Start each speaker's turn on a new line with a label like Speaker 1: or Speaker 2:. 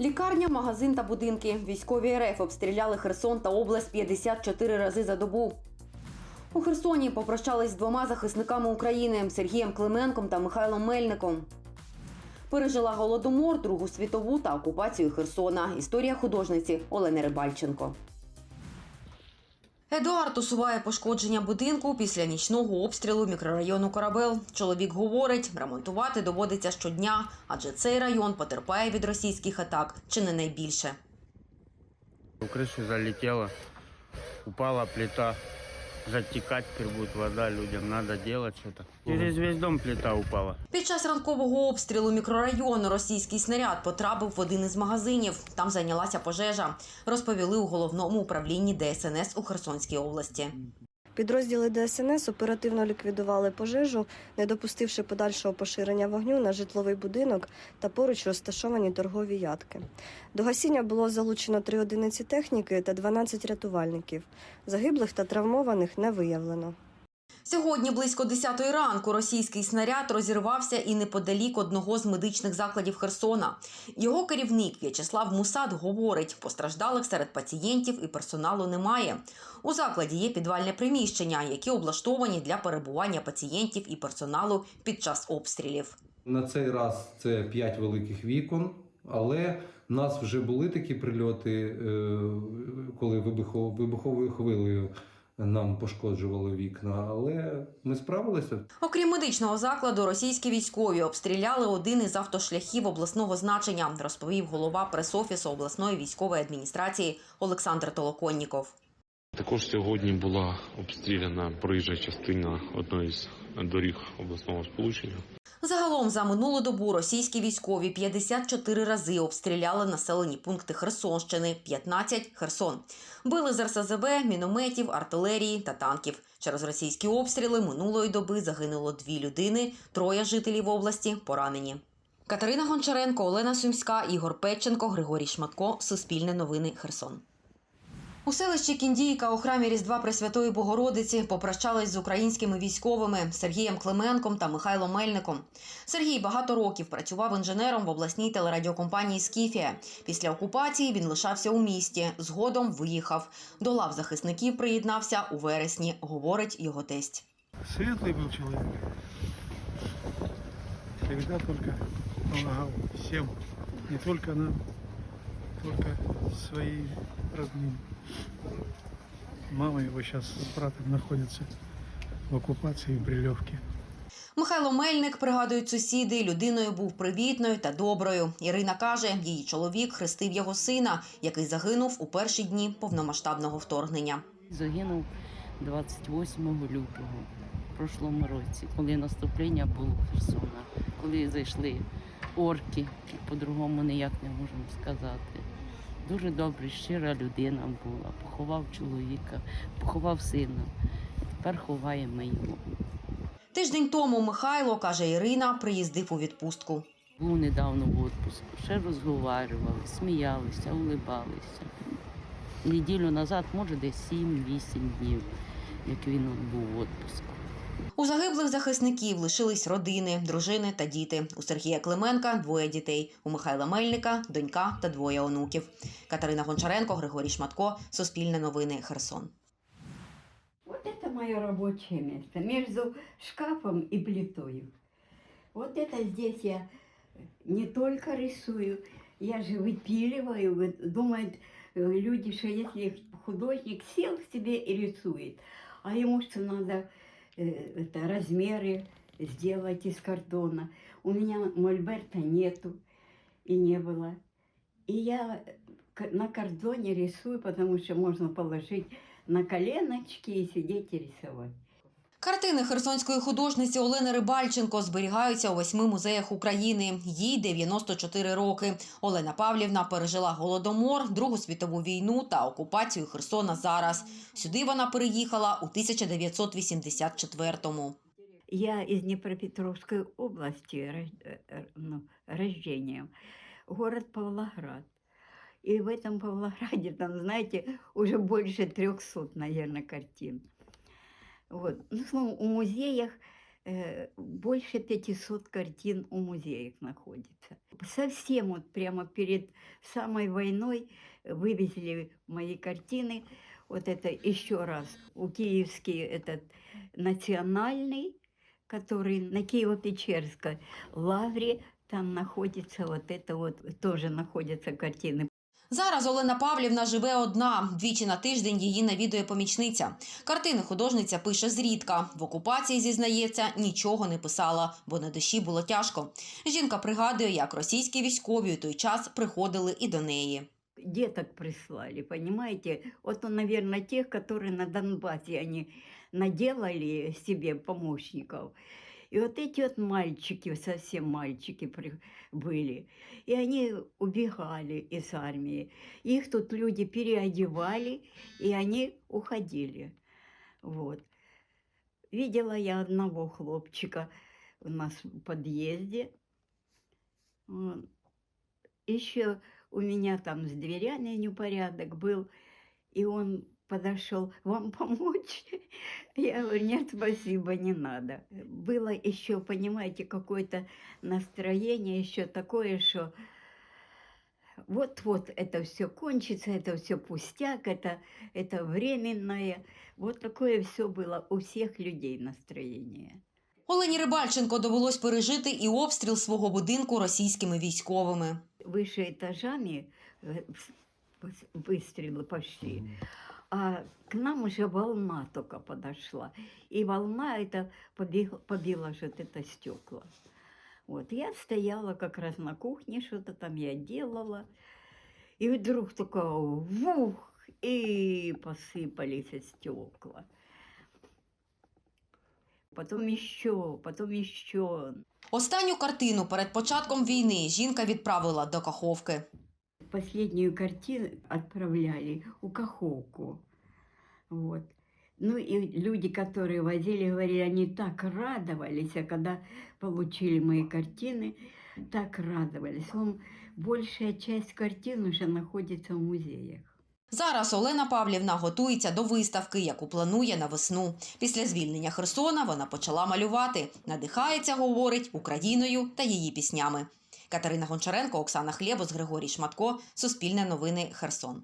Speaker 1: Лікарня, магазин та будинки. Військові РФ обстріляли Херсон та область 54 рази за добу. У Херсоні попрощались з двома захисниками України Сергієм Клименком та Михайлом Мельником. Пережила голодомор, Другу світову та окупацію Херсона. Історія художниці Олени Рибальченко. Едуард усуває пошкодження будинку після нічного обстрілу мікрорайону Корабел. Чоловік говорить, ремонтувати доводиться щодня, адже цей район потерпає від російських атак чи не найбільше.
Speaker 2: У кришу залетела, упала плита. Затекать теперь будет вода, людям треба делать что-то. Через весь дом плита упала.
Speaker 1: Під час ранкового обстрілу мікрорайону російський снаряд потрапив в один із магазинів. Там зайнялася пожежа. Розповіли у головному управлінні ДСНС у Херсонській області.
Speaker 3: Підрозділи ДСНС оперативно ліквідували пожежу, не допустивши подальшого поширення вогню на житловий будинок та поруч розташовані торгові ядки. До гасіння було залучено три одиниці техніки та 12 рятувальників. Загиблих та травмованих не виявлено.
Speaker 1: Сьогодні близько 10 ранку російський снаряд розірвався і неподалік одного з медичних закладів Херсона. Його керівник В'ячеслав Мусад говорить, постраждалих серед пацієнтів і персоналу немає. У закладі є підвальне приміщення, які облаштовані для перебування пацієнтів і персоналу під час обстрілів.
Speaker 4: На цей раз це 5 великих вікон, але в нас вже були такі прильоти, е, коли вибухо- вибуховою хвилею нам пошкоджували вікна, але ми справилися.
Speaker 1: Окрім медичного закладу, російські військові обстріляли один із автошляхів обласного значення, розповів голова прес-офісу обласної військової адміністрації Олександр Толоконніков.
Speaker 5: Також сьогодні була обстріляна проїжджа частина одної з доріг обласного сполучення.
Speaker 1: Загалом за минулу добу російські військові 54 рази обстріляли населені пункти Херсонщини, 15 – Херсон. Били з РСЗВ, мінометів, артилерії та танків. Через російські обстріли минулої доби загинуло дві людини, троє жителів області поранені. Катерина Гончаренко, Олена Сумська, Ігор Петченко, Григорій Шматко. Суспільне новини Херсон. У селищі Кіндійка у храмі Різдва Пресвятої Богородиці попрощались з українськими військовими Сергієм Клименком та Михайлом Мельником. Сергій багато років працював інженером в обласній телерадіокомпанії Скіфія. Після окупації він лишався у місті. Згодом виїхав. До лав захисників приєднався у вересні, говорить його тесть.
Speaker 6: Светлый был человек. Всегда только помогал всем. Не только нам, только своим родным. Мама его сейчас с братом находится в оккупации в Брилевке.
Speaker 1: Михайло Мельник, пригадують сусіди, людиною був привітною та доброю. Ірина каже, її чоловік хрестив його сина, який загинув у перші дні повномасштабного вторгнення.
Speaker 7: Загинув 28 лютого в прошлому році, коли наступлення було Херсона, коли зайшли орки, по-другому ніяк не можемо сказати. Дуже добра, щира людина була. Поховав чоловіка, поховав сина. Тепер ховаємо його.
Speaker 1: Тиждень тому Михайло, каже Ірина, приїздив у відпустку.
Speaker 7: Був недавно в відпуску, ще розговорювали, сміялися, улибалися. Неділю назад, може, десь 7-8 днів, як він був в відпуску.
Speaker 1: У загиблих захисників лишились родини, дружини та діти. У Сергія Клименка двоє дітей. У Михайла Мельника донька та двоє онуків. Катерина Гончаренко, Григорій Шматко, Суспільне новини, Херсон.
Speaker 8: Вот это мое рабочее место, между шкафом и плитой. Вот это здесь я не только рисую, я же выпиливаю. Вот Думают э, люди, что если художник сел к себе и рисует, а ему что надо э, это, размеры сделать из картона. У меня мольберта нету и не было. И я к- на картоне рисую, потому что можно положить на коленочки и сидеть и рисовать.
Speaker 1: Картини херсонської художниці Олени Рибальченко зберігаються у восьми музеях України. Їй 94 роки. Олена Павлівна пережила голодомор, Другу світову війну та окупацію Херсона зараз. Сюди вона переїхала у 1984-му.
Speaker 8: Я из Днепропетровской области рож- э, э, ну, рождением, город Павлоград. И в этом Павлограде, там, знаете, уже больше 300, наверное, картин. Вот. Ну, в основном, в музеях э, больше 500 картин у музеев находится. Совсем вот прямо перед самой войной вывезли мои картины. Вот это еще раз. У Киевский этот национальный, который на Киево-Печерской лавре, там находится вот это вот, тоже находятся картины
Speaker 1: Зараз Олена Павлівна живе одна. Двічі на тиждень її навідує помічниця. Картини художниця пише зрідка. В окупації, зізнається, нічого не писала, бо на душі було тяжко. Жінка пригадує, як російські військові у той час приходили і до неї.
Speaker 8: деток прислали, понимаете? Вот, наверное, тех, которые на Донбассе они наделали себе помощников. И вот эти вот мальчики, совсем мальчики были, и они убегали из армии. Их тут люди переодевали, и они уходили. Вот. Видела я одного хлопчика у нас в подъезде. Еще у меня там с дверями непорядок был, и он подошел, вам помочь? Я говорю, нет, спасибо, не надо. Было еще, понимаете, какое-то настроение еще такое, что вот-вот это все кончится, это все пустяк, это, это временное. Вот такое все было у всех людей настроение.
Speaker 1: Олені Рибальченко довелось пережити і обстріл свого будинку російськими військовими.
Speaker 8: Выше этажами э, вс- вс- выстрелы пошли. А к нам уже волна только подошла. И волна это побила, побила же вот это стекла. Вот я стояла как раз на кухне, что-то там я делала. И вдруг такое вух, и посыпались стекла. Потом еще, потом еще.
Speaker 1: Останню картину перед початком війни жінка відправила до Каховки.
Speaker 8: Последнюю картину отправляли у Каховку. Вот. Ну и люди, которые возили, говорили, они так радовались, а когда получили мои картины, так радовались. Он, большая часть картин уже находится в музеях.
Speaker 1: Зараз Олена Павлівна готується до виставки, яку планує на весну. Після звільнення Херсона вона почала малювати. Надихається, говорить, Україною та її піснями. Катерина Гончаренко, Оксана Хлєбос, Григорій Шматко. Суспільне новини Херсон.